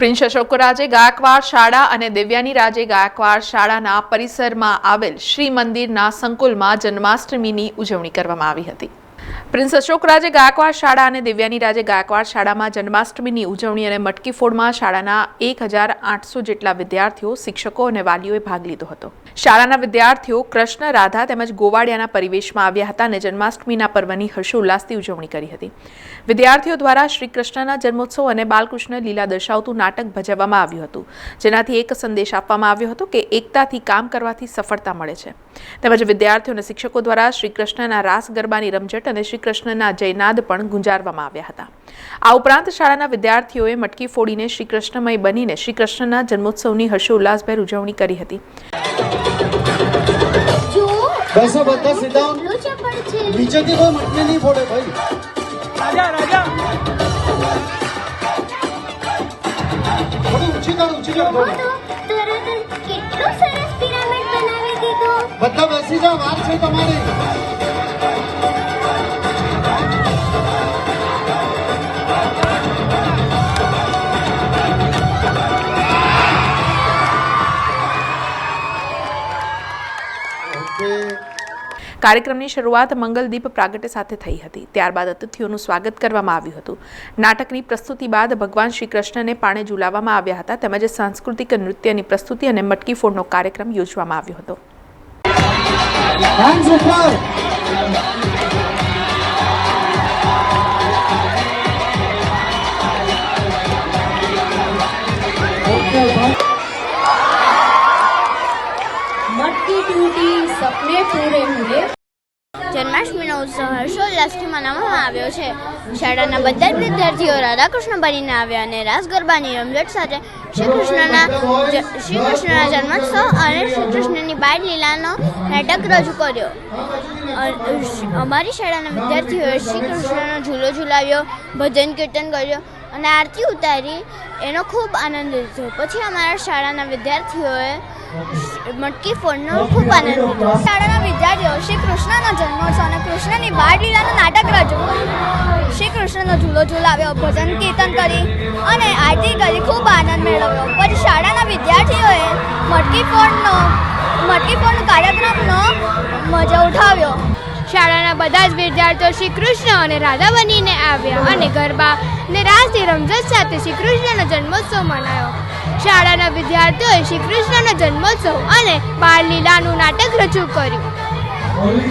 Prince અશોકરાજે Gaekwad શાળા અને દેવ્યાની રાજે ગાયકવાડ શાળાના પરિસરમાં આવેલ શ્રી મંદિરના સંકુલમાં જન્માષ્ટમીની ઉજવણી કરવામાં આવી હતી. પ્રિન્સ અશોકરાજે ગાયકવાડ શાળા અને દિવ્યાની રાજે ગાયકવાડ શાળામાં જન્માષ્ટમીની ઉજવણી અને મટકી ફોડમાં શાળાના એક હજાર આઠસો જેટલા વિદ્યાર્થીઓ, શિક્ષકો અને વાલીઓએ ભાગ લીધો હતો. શાળાના વિદ્યાર્થીઓ કૃષ્ણ, રાધા તેમજ ગોવાડિયાના પરિવેશમાં આવ્યા હતા અને જન્માષ્ટમીના પર્વની હર્ષોલ્લાસથી ઉજવણી કરી હતી. વિદ્યાર્થીઓ દ્વારા શ્રી કૃષ્ણના જન્મોત્સવ અને બાલકૃષ્ણ લીલા દર્શાવતું નાટક ભજવવામાં આવ્યું હતું, જેનાથી એક સંદેશ આપવામાં આવ્યો હતો કે એકતાથી કામ કરવાથી સફળતા મળે છે. તેમજ વિદ્યાર્થીઓ અને શિક્ષકો દ્વારા શ્રી કૃષ્ણના રાસ ગરબાની રમઝટ અને શ્રી કૃષ્ણના જયનાદ પણ ગુંજારવામાં આવ્યા હતા. આ ઉપરાંત શાળાના વિદ્યાર્થીઓએ મટકી ફોડીને શ્રી કૃષ્ણમય બનીને શ્રી કૃષ્ણના જન્મોત્સવની હર્ષોલ્લાસભેર ઉજવણી કરી હતી. જો બેસો બધા સીધા કેટલું ચપળ છે. નીચેથી કોઈ મટકી નહીં ફોડે ભાઈ. થોડી ઊંચી કર ઊંચી કર છે તમારી. કાર્યક્રમની શરૂઆત મંગલદીપ પ્રાગટ્ય સાથે થઈ હતી. ત્યારબાદ અતિથિઓનું સ્વાગત કરવામાં આવ્યું હતું. નાટકની પ્રસ્તુતિ બાદ ભગવાન શ્રી કૃષ્ણને પાણે ઝુલાવવામાં આવ્યા હતા. તેમજ સાંસ્કૃતિક નૃત્યની પ્રસ્તુતિ અને મટકી ફોડનો કાર્યક્રમ યોજવામાં આવ્યો હતો. Hands ऊपर मटकी टूटी सपने पूरे हुए। જન્માષ્ટમીનો ઉત્સવ હર્ષોલ્લાસથી મનાવવામાં આવ્યો છે. શાળાના બધા જ વિદ્યાર્થીઓ રાધાકૃષ્ણ બનીને આવ્યા અને રાસ ગરબાની રમઝટ સાથે શ્રી કૃષ્ણના શ્રી કૃષ્ણના જન્મોત્સવ અને શ્રી કૃષ્ણની બાળ લીલાનો નાટક રજૂ કર્યો. અમારી શાળાના વિદ્યાર્થીઓએ શ્રી કૃષ્ણનો ઝૂલો ઝૂલાવ્યો, ભજન કીર્તન કર્યો અને આરતી ઉતારી. એનો ખૂબ આનંદ લીધો. પછી અમારા શાળાના વિદ્યાર્થીઓએ મટકી ફોડનો ખૂબ આનંદ લીધો. શાળાના વિદ્યાર્થીઓ શ્રી કૃષ્ણનો જન્મોત્સવ અને કૃષ્ણની બાળ લીલાનું નાટક રજૂ શ્રી કૃષ્ણનો ઝૂલો ઝૂલાવ્યો, ભજન કીર્તન કરી અને આરતી કરી, ખૂબ આનંદ મેળવ્યો. પછી શાળાના વિદ્યાર્થીઓએ મટકી ફોડનો મટકી ફોડનો કાર્યક્રમનો મજા ઉઠાવ્યો. શાળાના બધા જ વિદ્યાર્થીઓ શ્રી કૃષ્ણ અને રાધા બનીને આવ્યા અને ગરબા ને રાસની રમઝટ સાથે શ્રી કૃષ્ણનો જન્મોત્સવ મનાયો. શાળાના વિદ્યાર્થીઓએ શ્રી કૃષ્ણનો જન્મોત્સવ અને બાળ લીલાનું નાટક રજૂ કર્યું.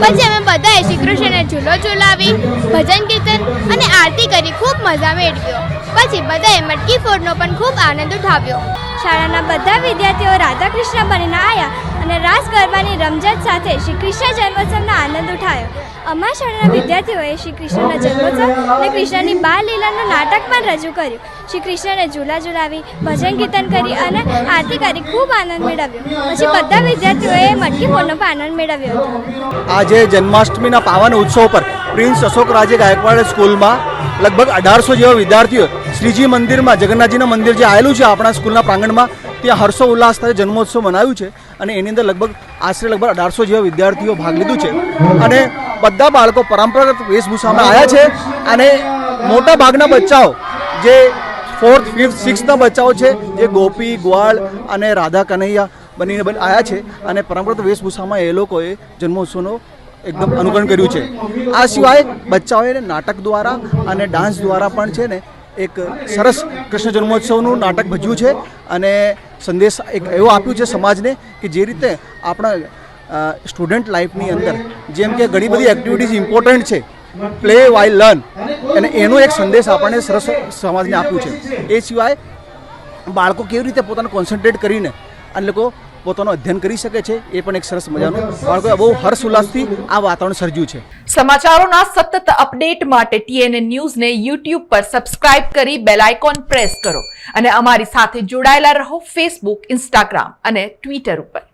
પછી અમે બધાએ શ્રી કૃષ્ણને ઝૂલો ઝૂલાવી, ભજન કીર્તન અને આરતી કરી, ખૂબ મજા મેળવ્યો. પછી બધાએ મટકી ફોડનો પણ ખૂબ આનંદ ઉઠાવ્યો. શાળાના બધા વિદ્યાર્થીઓ રાધા કૃષ્ણ બનીને આવ્યા અને રાસ ગરબાની રમઝટ સાથે શ્રી કૃષ્ણ જન્મોત્સવનો આનંદ ઉઠાયો. અમારા શાળાના વિદ્યાર્થીઓએ શ્રી કૃષ્ણના જન્મોત્સવ અને કૃષ્ણની બાળ લીલાનું નાટક પણ રજૂ કર્યું. શ્રી કૃષ્ણને ઝૂલા ઝૂલાવી, ભજન કીર્તન કરી અને આરતી કરી ખૂબ આનંદ મેળવ્યો. પછી બધા વિદ્યાર્થીઓએ મટકી ફોનનો પણ આનંદ મેળવ્યો. હતો આજે જન્માષ્ટમીના પાવન ઉત્સવ પર પ્રિન્સ અશોક રાજે ગાયકવાડ સ્કૂલમાં લગભગ અઢારસો જેવા વિદ્યાર્થીઓ શ્રીજી મંદિરમાં, જગન્નાથજીના મંદિર જે આવેલું છે, આપણા સ્કૂલના પ્રાંગણમાં ત્યાં હર્ષો ઉલ્લાસ સાથે જન્મોત્સવ મનાવ્યું છે અને એની અંદર લગભગ આશરે લગભગ અઢારસો જેવા વિદ્યાર્થીઓ ભાગ લીધું છે. અને બધા બાળકો પરંપરાગત વેશભૂષામાં આવ્યા છે અને મોટા ભાગના બચ્ચાઓ, જે ફોર્થ ફિફ્થ સિક્સના બચ્ચાઓ છે, જે ગોપી, ગ્વાળ અને રાધા કનૈયા બનીને બન આવ્યા છે અને પરંપરાગત વેશભૂષામાં એ લોકોએ જન્મોત્સવનો એકદમ અનુકરણ કર્યું છે. આ સિવાય બચ્ચાઓએ નાટક દ્વારા અને ડાન્સ દ્વારા પણ છે ને એક સરસ કૃષ્ણ જન્મોત્સવનું નાટક ભજવ્યું છે અને સંદેશ એક એવો આપ્યું છે સમાજને કે જે રીતે આપણા સ્ટુડન્ટ લાઈફની અંદર જેમ કે ઘણી બધી એક્ટિવિટીઝ ઇમ્પોર્ટન્ટ છે પ્લે વાઇલ લર્ન અને એનો એક સંદેશ આપણને સરસ સમાજને આપ્યું છે. એ સિવાય બાળકો કેવી રીતે પોતાને કોન્સન્ટ્રેટ કરીને અને લોકો પોતાનું અધ્યયન કરી શકે છે, એ પણ એક સરસ મજાનું. બાળકોએ બહુ હર્ષ ઉલ્લાસથી આ વાતાવરણ સર્જ્યું છે. સમાચારોના સતત અપડેટ માટે ટીએનએ ન્યૂઝને યુટ્યુબ પર સબસ્ક્રાઇબ કરી બેલ આઇકોન પ્રેસ કરો. અને અમારી સાથે જોડાયેલા રહો ફેસબુક ઇન્સ્ટાગ્રામ અને ટ્વિટર ઉપર.